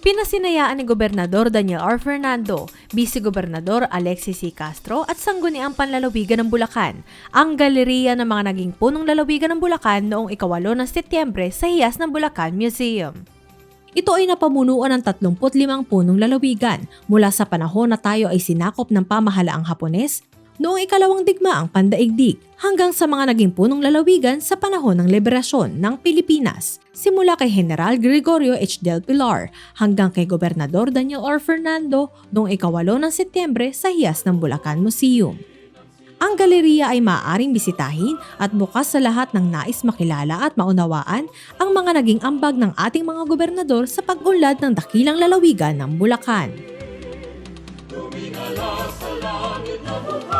Pinasinayaan ni Gobernador Daniel R. Fernando, Vice Gobernador Alexis C. Castro at sangguniang panlalawigan ng Bulacan ang galeriya ng mga naging punong lalawigan ng Bulacan noong ikawalo ng Setyembre sa hiyas ng Bulacan Museum. Ito ay napamunuan ng 35 punong lalawigan mula sa panahon na tayo ay sinakop ng pamahalaang Hapones noong ikalawang digmaang pandaigdig hanggang sa mga naging punong lalawigan sa panahon ng liberasyon ng Pilipinas. Simula kay General Gregorio H. Del Pilar hanggang kay Gobernador Daniel R. Fernando noong ikawalo ng Setyembre sa hiyas ng Bulacan Museum. Ang galeriya ay maaaring bisitahin at bukas sa lahat ng nais makilala at maunawaan ang mga naging ambag ng ating mga gobernador sa pag-unlad ng dakilang lalawigan ng Bulacan. Tumingala sa langit na mukha,